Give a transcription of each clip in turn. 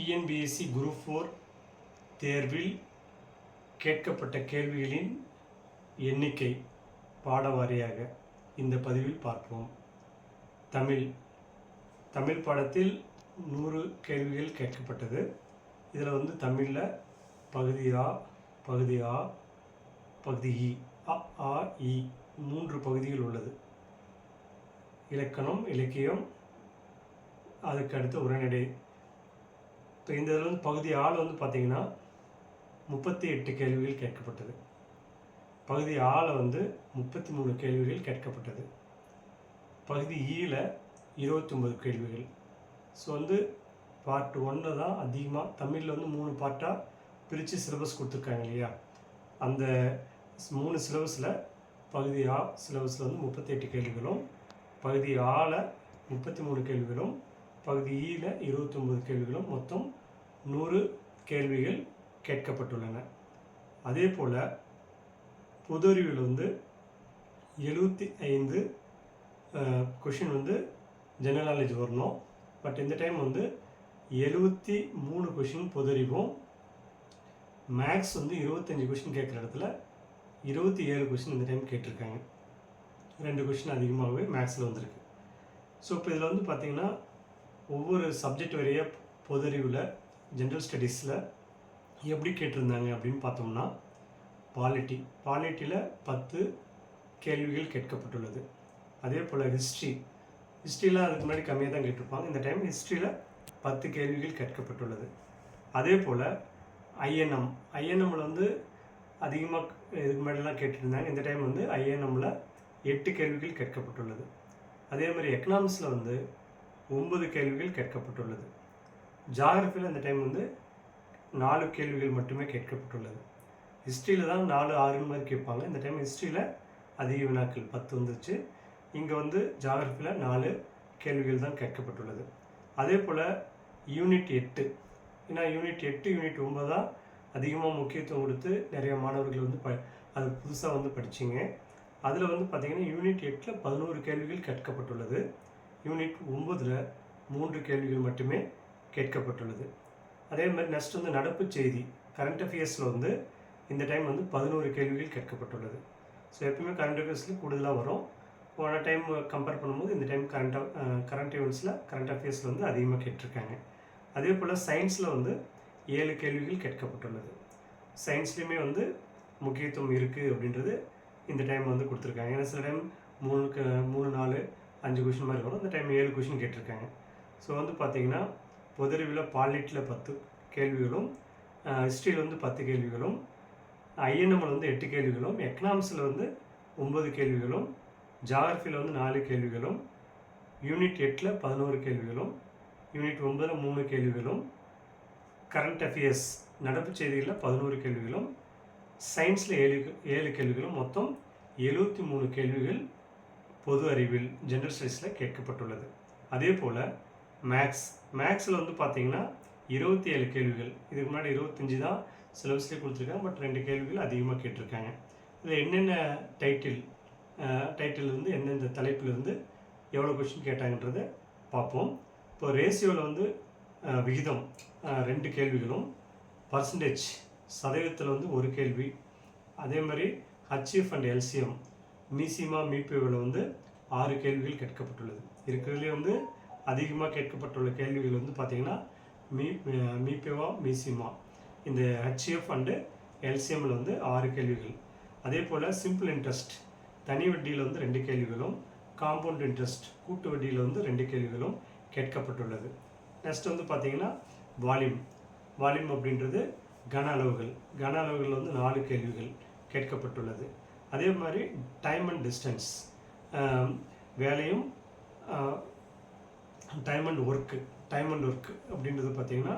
TNPSC group four தேர்வில் கேட்கப்பட்ட கேள்விகளின் எண்ணிக்கை பாட வாரியாக இந்த பதிவில் பார்ப்போம். தமிழ் தமிழ் பாடத்தில் நூறு கேள்விகள் கேட்கப்பட்டது. இதில் வந்து தமிழில் பகுதி ஆ பகுதி ஆ பகுதி இ அ ஆ இ மூன்று பகுதிகள் உள்ளது. இலக்கணம் இலக்கியம் அதுக்கு அடுத்து உரைநடை ஸோ இந்த இதில் வந்து பகுதி ஆள் வந்து பார்த்தீங்கன்னா முப்பத்தி எட்டு கேள்விகள் கேட்கப்பட்டது. பகுதி ஆள் வந்து முப்பத்தி மூணு கேள்விகள் கேட்கப்பட்டது. பகுதி ஈல இருபத்தொம்பது கேள்விகள். ஸோ வந்து பார்ட் ஒன்று தான் அதிகமாக தமிழில் வந்து மூணு பார்ட்டாக பிரித்து சிலபஸ் கொடுத்துருக்காங்க இல்லையா? அந்த மூணு சிலபஸில் பகுதி ஆ சிலபஸில் வந்து முப்பத்தி எட்டு கேள்விகளும் பகுதி ஆல முப்பத்தி மூணு கேள்விகளும் பகுதி ஈல இருபத்தொம்பது கேள்விகளும் மொத்தம் நூறு கேள்விகள் கேட்கப்பட்டுள்ளன. அதே போல் பொது அறிவில் வந்து எழுபத்தி ஐந்து கொஷின் வந்து ஜெனரல் நாலேஜ் வரணும். பட் இந்த டைம் வந்து எழுபத்தி மூணு கொஷின் பொது அறிவும் மேக்ஸ் வந்து இருபத்தஞ்சி கொஷின் கேட்குற இடத்துல இருபத்தி ஏழு கொஷின் இந்த டைம் கேட்டிருக்காங்க. ரெண்டு கொஷின் அதிகமாகவே மேக்ஸில் வந்திருக்கு. ஸோ இப்போ இதில் வந்து பார்த்தீங்கன்னா ஒவ்வொரு சப்ஜெக்ட் வரைய பொது அறிவில் ஜென்ரல் ஸ்டடீஸில் எப்படி கேட்டிருந்தாங்க அப்படின்னு பார்த்தோம்னா பாலிட்டி பாலிட்டியில் பத்து கேள்விகள் கேட்கப்பட்டுள்ளது. அதே போல் ஹிஸ்ட்ரி ஹிஸ்ட்ரியில் அதுக்கு முன்னாடி கம்மியாக தான் கேட்டிருப்பாங்க. இந்த டைம் ஹிஸ்ட்ரியில் பத்து கேள்விகள் கேட்கப்பட்டுள்ளது. அதே போல் ஐஎன்எம் ஐஎன்எம்மில் வந்து அதிகமாக இதுக்கு முன்னாடிலாம் கேட்டுருந்தாங்க. இந்த டைம் வந்து ஐஎன்எம்மில் எட்டு கேள்விகள் கேட்கப்பட்டுள்ளது. அதே மாதிரி எக்கனாமிக்ஸில் வந்து ஒன்பது கேள்விகள் கேட்கப்பட்டுள்ளது. ஜாகிரஃபியில் இந்த டைம் வந்து நாலு கேள்விகள் மட்டுமே கேட்கப்பட்டுள்ளது. ஹிஸ்ட்ரியில் தான் நாலு ஆறு மாதிரி கேட்பாங்க. இந்த டைம் ஹிஸ்ட்ரியில் அதிக வினாக்கள் பத்து வந்துச்சு இங்கே வந்து ஜாகிரஃபியில் நாலு கேள்விகள் தான் கேட்கப்பட்டுள்ளது. அதே போல் யூனிட் எட்டு. ஏன்னா யூனிட் எட்டு யூனிட் ஒன்பது தான் அதிகமாக முக்கியத்துவம் கொடுத்து நிறைய மாணவர்கள் வந்து ப அது புதுசாக வந்து படிச்சிங்க. அதில் வந்து பார்த்திங்கன்னா யூனிட் எட்டில் பதினோரு கேள்விகள் கேட்கப்பட்டுள்ளது. யூனிட் ஒம்பதில் மூன்று கேள்விகள் மட்டுமே கேட்கப்பட்டுள்ளது. அதே மாதிரி நெக்ஸ்ட் வந்து நடப்பு செய்தி. கரண்ட் அஃபேர்ஸில் வந்து இந்த டைம் வந்து பதினோரு கேள்விகள் கேட்கப்பட்டுள்ளது. ஸோ எப்பவுமே கரண்ட் அஃபேர்ஸில் கூடுதலாக வரும். போன டைம் கம்பேர் பண்ணும்போது இந்த டைம் கரண்ட் கரண்ட் ஈவெண்ட்ஸில் கரண்ட் அஃபேர்ஸில் வந்து அதிகமாக கேட்டிருக்காங்க. அதே போல் சயின்ஸில் வந்து ஏழு கேள்விகள் கேட்கப்பட்டுள்ளது. சயின்ஸ்லேயுமே வந்து முக்கியத்துவம் இருக்குது அப்படின்றது இந்த டைம் வந்து கொடுத்துருக்காங்க. ஏன்னா சில டைம் மூணு க- மூணு நாலு அஞ்சு கொஷின் மாதிரி வரும். இந்த டைம் ஏழு கொஷின் கேட்டிருக்காங்க. ஸோ வந்து பார்த்தீங்கன்னா பொதறிவில் பாலிட்டில் பத்து கேள்விகளும் ஹிஸ்ட்ரியில் வந்து பத்து கேள்விகளும் ஐஎன்எம்மில் வந்து எட்டு கேள்விகளும் எக்கனாமிக்ஸில் வந்து ஒம்பது கேள்விகளும் ஜாகிரஃபியில் வந்து நாலு கேள்விகளும் யூனிட் எட்டில் பதினோரு கேள்விகளும் யூனிட் ஒன்பதில் மூணு கேள்விகளும் கரண்ட் அஃபேர்ஸ் நடப்பு செய்திகளில் பதினோரு கேள்விகளும் சயின்ஸில் ஏழு ஏழு கேள்விகளும் மொத்தம் எழுபத்தி மூணு கேள்விகள் பொது அறிவில் ஜென்ரல் ஸ்டடீஸில் கேட்கப்பட்டுள்ளது. அதே போல் மேக்ஸ் மேக்ஸில் வந்து பார்த்தீங்கன்னா இருபத்தி ஏழு கேள்விகள். இதுக்கு முன்னாடி இருபத்தஞ்சி தான் சிலபஸ்லேயே கொடுத்துருக்காங்க. பட் ரெண்டு கேள்விகள் அதிகமாக கேட்டிருக்காங்க. இதில் என்னென்ன டைட்டில் டைட்டில் வந்து எந்தெந்த தலைப்பிலிருந்து எவ்வளோ கொஷின் கேட்டாங்கன்றதை பார்ப்போம். இப்போ ரேஷியோவில் வந்து விகிதம் ரெண்டு கேள்விகளும் பர்சன்டேஜ் சதவீதத்தில் வந்து ஒரு கேள்வி. அதே மாதிரி ஹச்எஃப் அண்ட் எல்சிஎம் மீசிமா மீபிஓவில் வந்து ஆறு கேள்விகள் கேட்கப்பட்டுள்ளது. இருக்கிறதுலே வந்து அதிகமாக கேட்கப்பட்டுள்ள கேள்விகள் வந்து பார்த்திங்கன்னா மீ மீபேவா மீசிமா. இந்த ஹெச்எஃப் அண்டு எல்சிஎம்மில் வந்து ஆறு கேள்விகள். அதே போல் சிம்பிள் இன்ட்ரெஸ்ட் தனி வட்டியில் வந்து ரெண்டு கேள்விகளும் காம்பவுண்ட் இன்ட்ரெஸ்ட் கூட்டு வட்டியில் வந்து ரெண்டு கேள்விகளும் கேட்கப்பட்டுள்ளது. நெக்ஸ்ட் வந்து பார்த்தீங்கன்னா வால்யூம் வால்யூம் அப்படின்றது கன அளவுகள். கன அளவுகள் வந்து நாலு கேள்விகள் கேட்கப்பட்டுள்ளது. அதே மாதிரி டைம் அண்ட் டிஸ்டன்ஸ் வேலையும் time and work time and work அப்படின்றது பார்த்தீங்கன்னா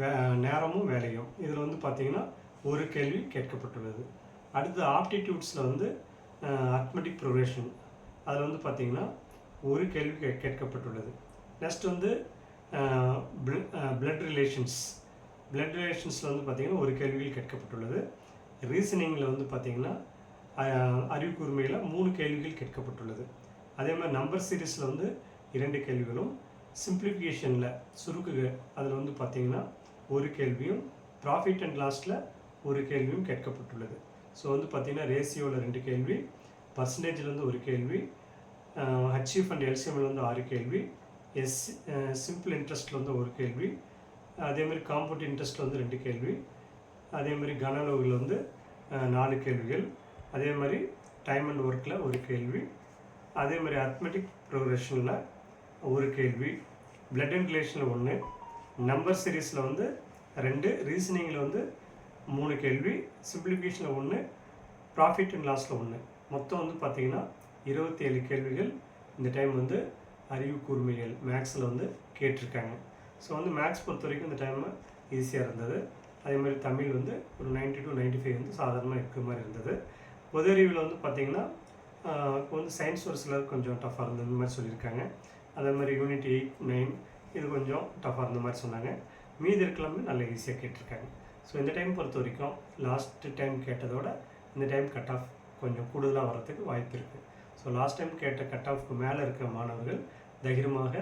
வே நேரமும் வேலையும். இதில் வந்து பார்த்தீங்கன்னா ஒரு கேள்வி கேட்கப்பட்டுள்ளது. அடுத்து ஆப்டிடியூட்ஸில் வந்து அத்மெட்டிக் ப்ரொக்ரேஷன் அதில் வந்து பார்த்தீங்கன்னா ஒரு கேள்வி கே கேட்கப்பட்டுள்ளது. நெக்ஸ்ட் வந்து பிளட் ரிலேஷன்ஸ் பிளட் ரிலேஷன்ஸில் வந்து பார்த்திங்கன்னா ஒரு கேள்விகள் கேட்கப்பட்டுள்ளது. ரீசனிங்கில் வந்து பார்த்தீங்கன்னா அறிவு கூர்மையில் மூணு கேள்விகள் கேட்கப்பட்டுள்ளது. அதே மாதிரி நம்பர் சீரீஸில் வந்து இரண்டு கேள்விகளும் சிம்பிளிஃபிகேஷனில் சுருக்குக. அதில் வந்து பார்த்தீங்கன்னா ஒரு கேள்வியும் ப்ராஃபிட் அண்ட் லாஸில் ஒரு கேள்வியும் கேட்கப்பட்டுள்ளது. ஸோ வந்து பார்த்திங்கன்னா ரேசியோவில் ரெண்டு கேள்வி பர்சன்டேஜில் வந்து ஒரு கேள்வி ஹச்இஃப் அண்ட் எல்சிஎம்மில் வந்து ஆறு கேள்வி எஸ் சிம்பிள் இன்ட்ரெஸ்ட்டில் வந்து ஒரு கேள்வி அதேமாதிரி காம்பவுண்ட் இன்ட்ரெஸ்ட்டில் வந்து ரெண்டு கேள்வி அதேமாதிரி கனளவுகளில் வந்து நாலு கேள்விகள் அதே மாதிரி டைம் அண்ட் ஒர்க்கில் ஒரு கேள்வி அதே மாதிரி அத்மெட்டிக் ப்ரோக்ரெஷனில் ஒரு கேள்வி. பிளட் அண்ட் ரிலேஷனில் ஒன்று நம்பர் சீரீஸில் வந்து ரெண்டு. ரீசனிங்கில் வந்து மூணு கேள்வி. சிம்பிளிஃபிகேஷனில் ஒன்று ப்ராஃபிட் அண்ட் லாஸில் ஒன்று மொத்தம் வந்து பார்த்தீங்கன்னா இருபத்தி ஏழு கேள்விகள். இந்த டைம் வந்து அறிவு கூர்மைகள் மேக்ஸில் வந்து கேட்டிருக்காங்க. ஸோ வந்து மேக்ஸ் பொறுத்த வரைக்கும் இந்த டைம் ஈஸியாக இருந்தது. அதே மாதிரி தமிழ் வந்து ஒரு 90 டு 95 ஃபைவ் வந்து சாதாரணமாக இருக்கிற மாதிரி இருந்தது. பொது அறிவில் வந்து பார்த்திங்கன்னா இப்போ வந்து சயின்ஸ் ஒரு சிலர் கொஞ்சம் டஃப்பாக இருந்தது மாதிரி சொல்லியிருக்காங்க. அதே மாதிரி யூனிட் எயிட் நைன் இது கொஞ்சம் டஃப்பாக இருந்த மாதிரி சொன்னாங்க. மீதி இருக்கலாமே நல்ல ஈஸியாக கேட்டிருக்காங்க. ஸோ இந்த டைம் பொறுத்த வரைக்கும் லாஸ்ட்டு டைம் கேட்டதோட இந்த டைம் கட் ஆஃப் கொஞ்சம் கூடுதலாக வரத்துக்கு வாய்ப்பு இருக்குது ஸோ லாஸ்ட் டைம் கேட்ட கட் ஆஃப்க்கு மேலே இருக்க மாணவர்கள் தைரியமாக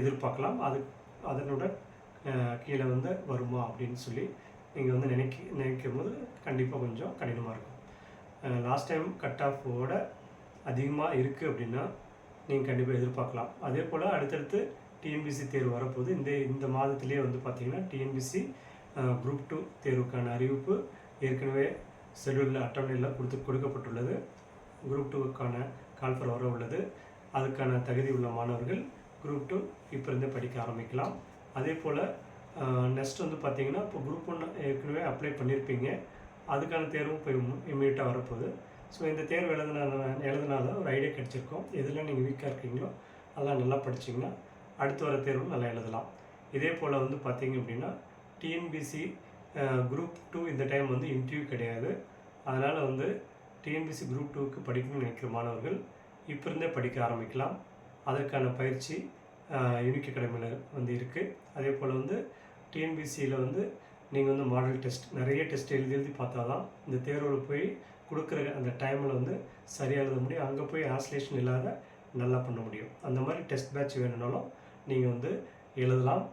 எதிர்பார்க்கலாம். அது அதனோட கீழே வந்து வருமா அப்படின்னு சொல்லி நீங்கள் வந்து நினைக்க நினைக்கும் போது கண்டிப்பாக கொஞ்சம் கடினமாக இருக்கும். லாஸ்ட் டைம் கட் ஆஃபோட அதிகமாக இருக்குது அப்படின்னா நீங்கள் கண்டிப்பாக எதிர்பார்க்கலாம். அதே போல் அடுத்தடுத்து டிஎன்பிசி தேர்வு வரப்போகுது. இந்த இந்த மாதத்திலே வந்து பார்த்தீங்கன்னா டிஎன்பிசி குரூப் டூ தேர்வுக்கான அறிவிப்பு ஏற்கனவே ஷெடியூலில் அட்டவணையில் கொடுத்து கொடுக்கப்பட்டுள்ளது. குரூப் டூவுக்கான கால்ஃபர் வர உள்ளது. அதுக்கான தகுதி உள்ள மாணவர்கள் குரூப் டூ இப்போ இருந்தே படிக்க ஆரம்பிக்கலாம். அதே போல் நெக்ஸ்ட் வந்து பார்த்திங்கன்னா இப்போ குரூப் ஒன் ஏற்கனவே அப்ளை பண்ணியிருப்பீங்க அதுக்கான தேர்வும் இப்போ இம்மீடியட்டாக வரப்போகுது. ஸோ இந்த தேர்வு எழுதுனால எழுதுனால ஒரு ஐடியா கிடச்சிருக்கோம். எதில் நீங்கள் வீக்காக இருக்கீங்களோ அதெல்லாம் நல்லா படிச்சிங்கன்னா அடுத்து வர தேர்வும் நல்லா எழுதலாம். இதே போல் வந்து பார்த்தீங்க அப்படின்னா டிஎன்பிசி குரூப் டூ இந்த டைம் வந்து இன்டர்வியூ கிடையாது. அதனால் வந்து டிஎன்பிசி குரூப் டூக்கு படிக்கணும்னு நினைக்கிற மாணவர்கள் இப்போ இருந்தே படிக்க ஆரம்பிக்கலாம். அதற்கான பயிற்சி யூனிக் அகாடமியில் வந்து இருக்குது அதே போல் வந்து டிஎன்பிசியில் வந்து நீங்கள் வந்து மாடல் டெஸ்ட் நிறைய டெஸ்ட் எழுதி எழுதி பார்த்தா தான் இந்த தேர்வில் போய் கொடுக்குற அந்த டைமில் வந்து சரியாக எழுத முடியும். அங்கே போய் ஆஸ்லேஷன் இல்லாத நல்லா பண்ண முடியும். அந்த மாதிரி டெஸ்ட் பேட்ச் வேணும்னாலும் நீங்கள் வந்து எழுதலாம்.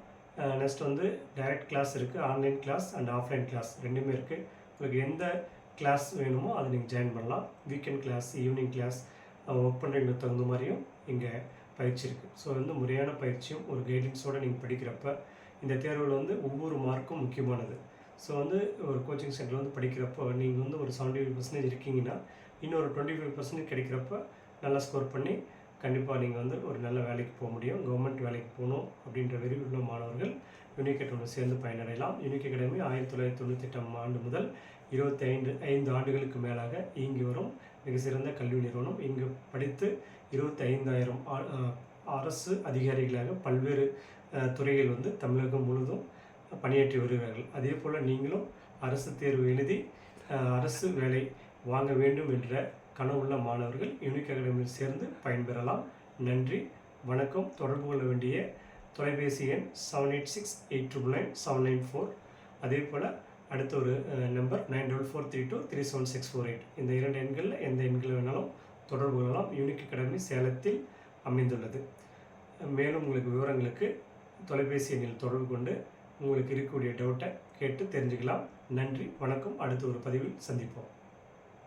நெக்ஸ்ட் வந்து டைரக்ட் கிளாஸ் இருக்குது online class and offline class ரெண்டுமே இருக்குது உங்களுக்கு எந்த கிளாஸ் வேணுமோ அதை நீங்கள் ஜாயின் பண்ணலாம். Weekend class evening class work பண்ணுறவங்களுக்கு தகுந்த மாதிரியும் இங்கே பயிற்சி இருக்குது ஸோ வந்து முறையான பயிற்சியும் ஒரு கைடன்ஸோடு நீங்கள் படிக்கிறப்ப இந்த தேர்வில் வந்து ஒவ்வொரு மார்க்கும் முக்கியமானது. ஸோ வந்து ஒரு கோச்சிங் சென்டர் வந்து படிக்கிறப்போ நீங்கள் வந்து ஒரு செவன்டி ஃபைவ் பர்சன்டேஜ் இருக்கீங்கன்னா இன்னொரு டுவெண்ட்டி ஃபைவ் பர்சன்டேஜ் கிடைக்கிறப்ப நல்லா ஸ்கோர் பண்ணி கண்டிப்பாக நீங்கள் வந்து ஒரு நல்ல வேலைக்கு போக முடியும். கவர்மெண்ட் வேலைக்கு போகணும் அப்படின்ற வெறி உள்ள மாணவர்கள் யூனிக் அகாடமி சேர்ந்து பயனடையலாம். யூனிக் அகாடமி ஆயிரத்தி தொள்ளாயிரத்தி தொண்ணூற்றி எட்டாம் ஆண்டு முதல் இருபத்தி ஐந்து ஐந்து ஆண்டுகளுக்கு மேலாக இங்கு வரும். மிக சிறந்த கல்வி நிறுவனம். இங்கு படித்து இருபத்தி ஐந்தாயிரம் அரசு அதிகாரிகளாக பல்வேறு துறைகள் வந்து தமிழகம் முழுதும் பணியாற்றி வருகிறார்கள். அதே போல் நீங்களும் அரசு தேர்வு எழுதி அரசு வேலை வாங்க வேண்டும் என்ற கனவுள்ள மாணவர்கள் யூனிக் அகாடமியில் சேர்ந்து பயன்பெறலாம். நன்றி. வணக்கம். தொடர்பு கொள்ள வேண்டிய தொலைபேசி எண் seven eight six eight triple nine seven nine four அதே போல் அடுத்த ஒரு number nine double four three two three seven six four eight இந்த இரண்டு எண்களில் எந்த எண்கள் வேணாலும் தொடர்பு கொள்ளலாம். யூனிக் அகாடமி சேலத்தில் அமைந்துள்ளது. மேலும் உங்களுக்கு விவரங்களுக்கு தொலைபேசி எண்ணில் தொடர்பு கொண்டு உங்களுக்கு இருக்கக்கூடிய டவுட்டை கேட்டு தெரிஞ்சுக்கலாம். நன்றி வணக்கம். அடுத்த ஒரு பதிவில் சந்திப்போம்.